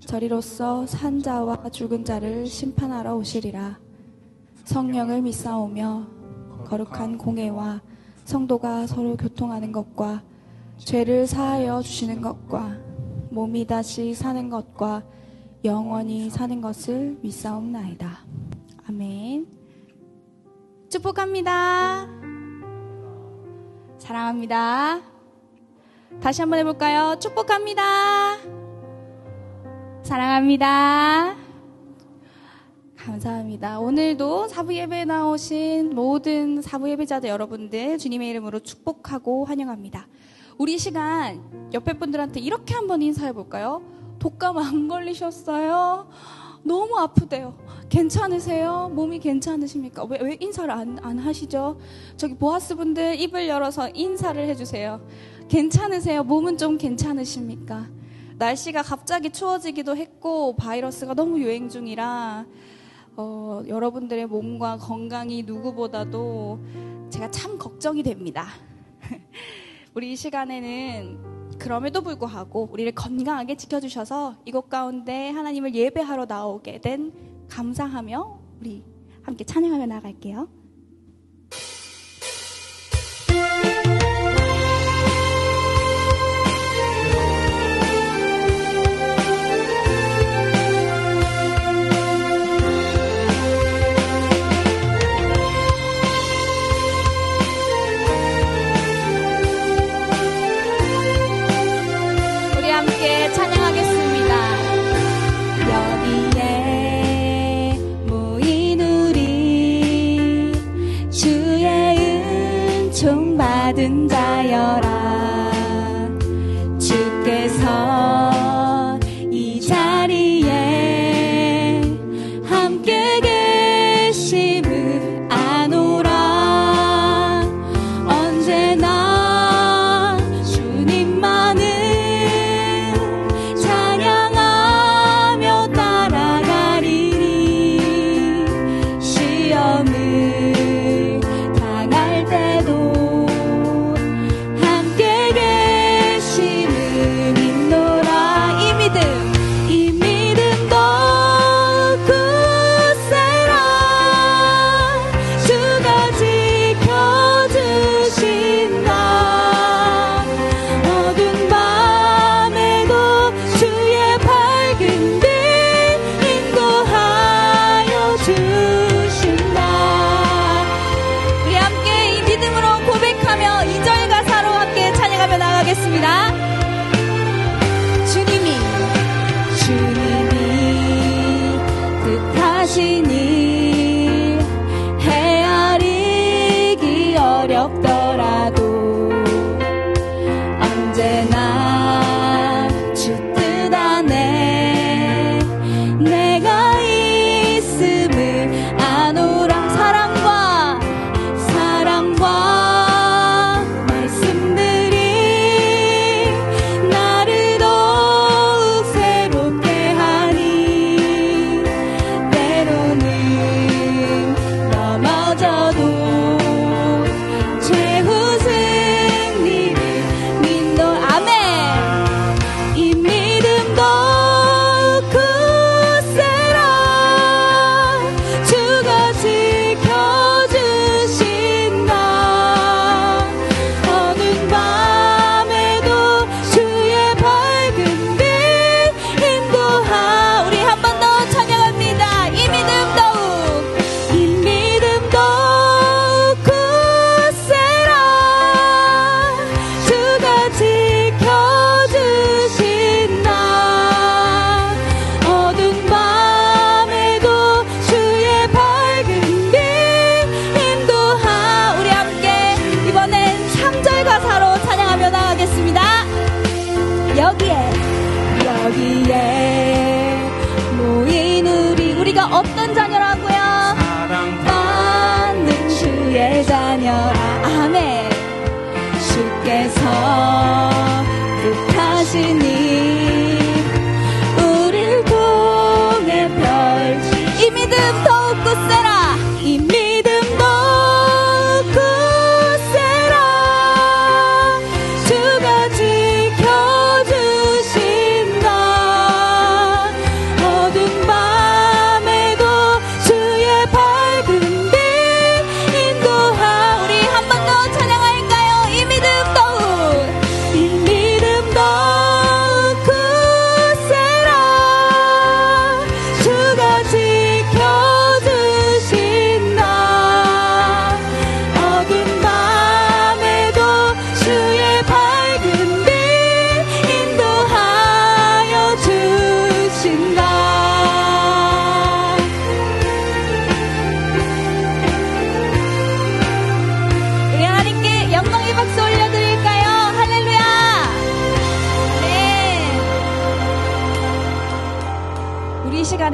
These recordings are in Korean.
저리로서 산 자와 죽은 자를 심판하러 오시리라. 성령을 믿사오며 거룩한 공예와 성도가 서로 교통하는 것과 죄를 사하여 주시는 것과 몸이 다시 사는 것과 영원히 사는 것을 믿사옵나이다. 아멘. 축복합니다. 사랑합니다. 다시 한번 해볼까요? 축복합니다. 사랑합니다. 감사합니다. 오늘도 사부 예배에 나오신 모든 사부 예배자들 여러분들 주님의 이름으로 축복하고 환영합니다. 우리 시간 옆에 분들한테 이렇게 한번 인사해 볼까요? 독감 안 걸리셨어요? 너무 아프대요. 괜찮으세요? 몸이 괜찮으십니까? 왜, 왜 인사를 안, 안 하시죠? 저기 보아스 분들 입을 열어서 인사를 해주세요. 괜찮으세요? 몸은 좀 괜찮으십니까? 날씨가 갑자기 추워지기도 했고 바이러스가 너무 유행 중이라 어, 여러분들의 몸과 건강이 누구보다도 제가 참 걱정이 됩니다. 우리 이 시간에는 그럼에도 불구하고 우리를 건강하게 지켜주셔서 이곳 가운데 하나님을 예배하러 나오게 된 감사하며 우리 함께 찬양하며 나갈게요.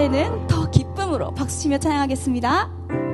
이번에는 더 기쁨으로 박수 치며 찬양하겠습니다.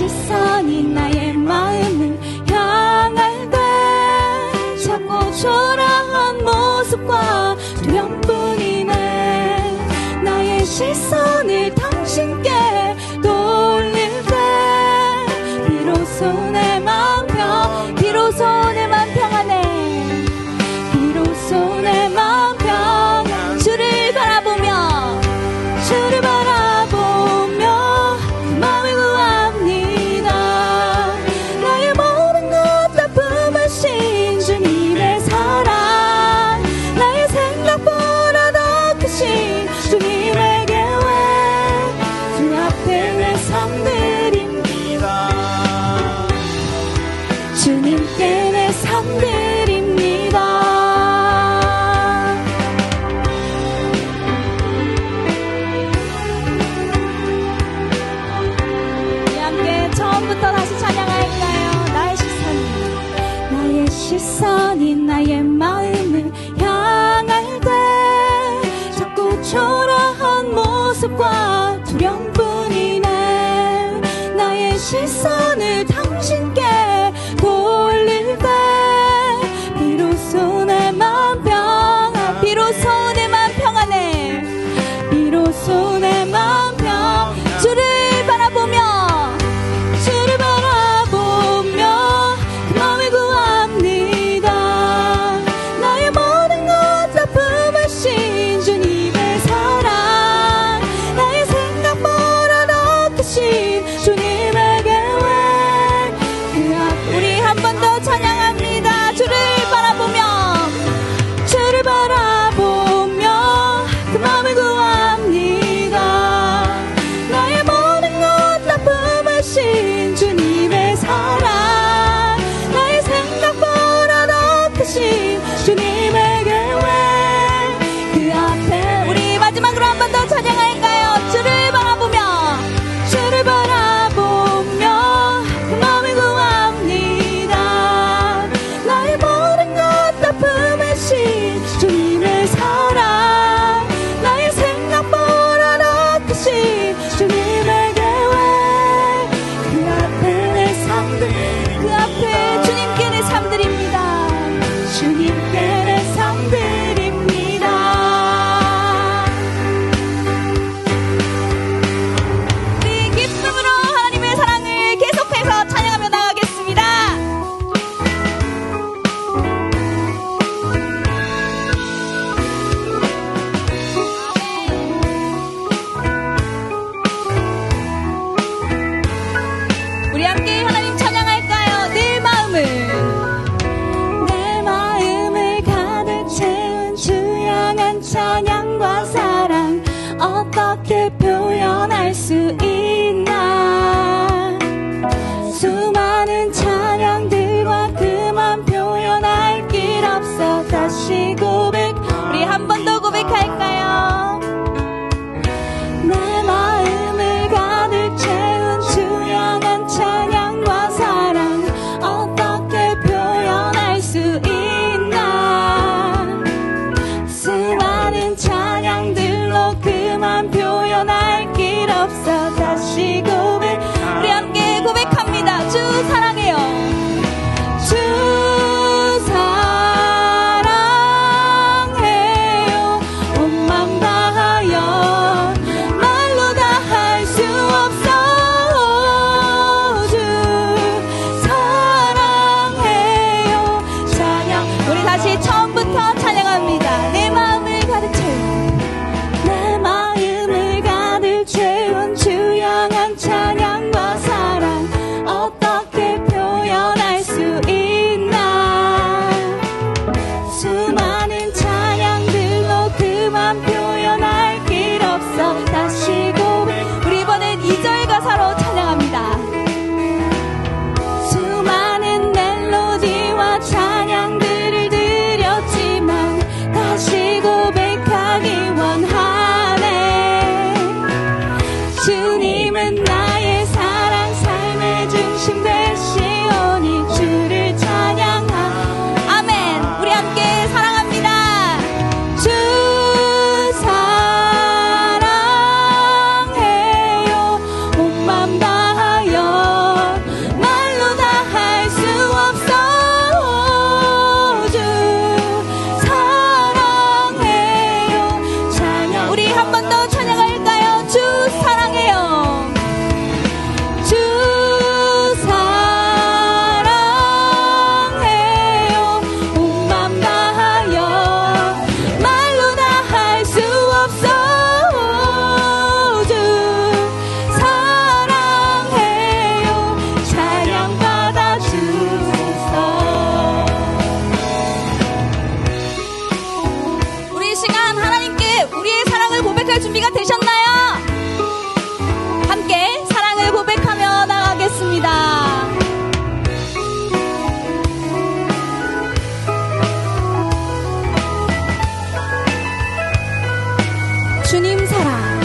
시선이 나의 마음을 she 주님 사랑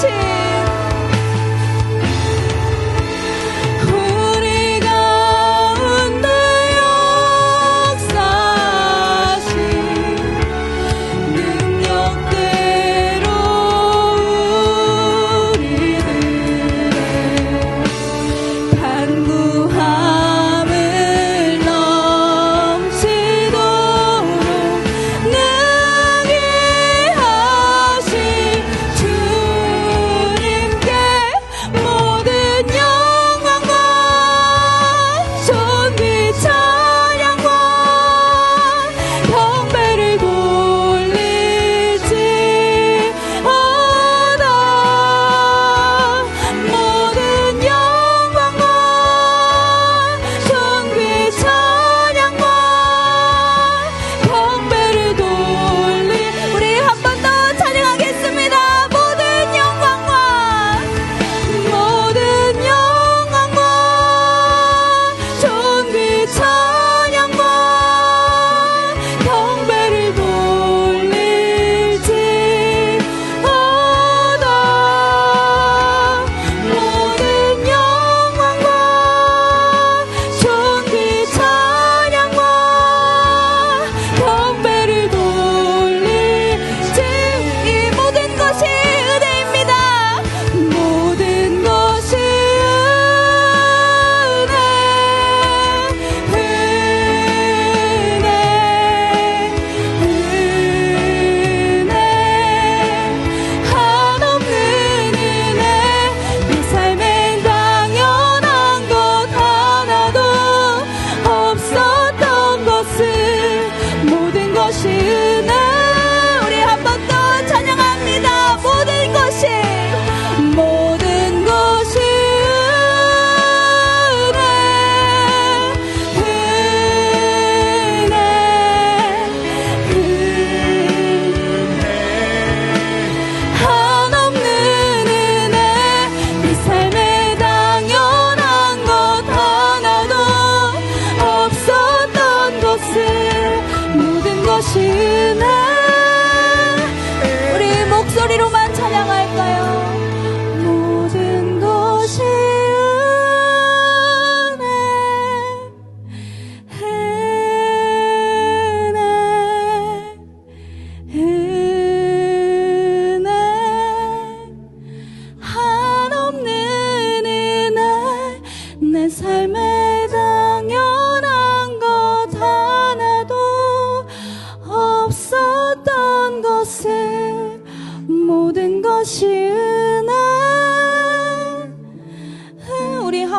Two.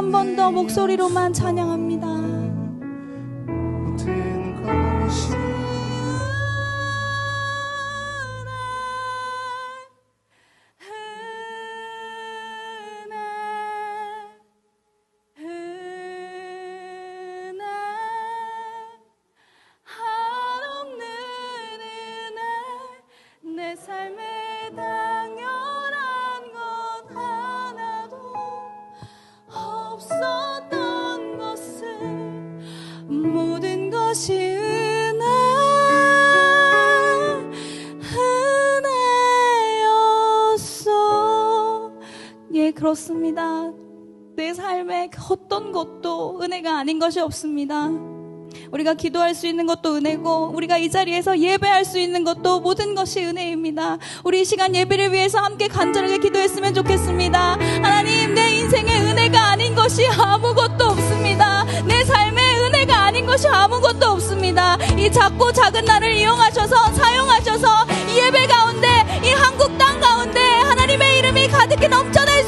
한 번 더 목소리로만 찬양합니다. 것도 은혜가 아닌 것이 없습니다. 우리가 기도할 수 있는 것도 은혜고, 우리가 이 자리에서 예배할 수 있는 것도 모든 것이 은혜입니다. 우리 이 시간 예배를 위해서 함께 간절하게 기도했으면 좋겠습니다. 하나님, 내 인생에 은혜가 아닌 것이 아무것도 없습니다. 내 삶에 은혜가 아닌 것이 아무것도 없습니다. 이 작고 작은 나를 이용하셔서, 사용하셔서, 이 예배 가운데, 이 한국 땅 가운데, 하나님의 이름이 가득히 넘쳐날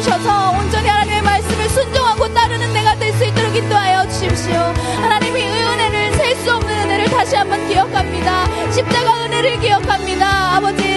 주셔서 온전히 하나님의 말씀을 순종하고 따르는 내가 될 수 있도록 인도하여 주십시오. 하나님이 이 은혜를 셀 수 없는 은혜를 다시 한번 기억합니다. 십자가 은혜를 기억합니다. 아버지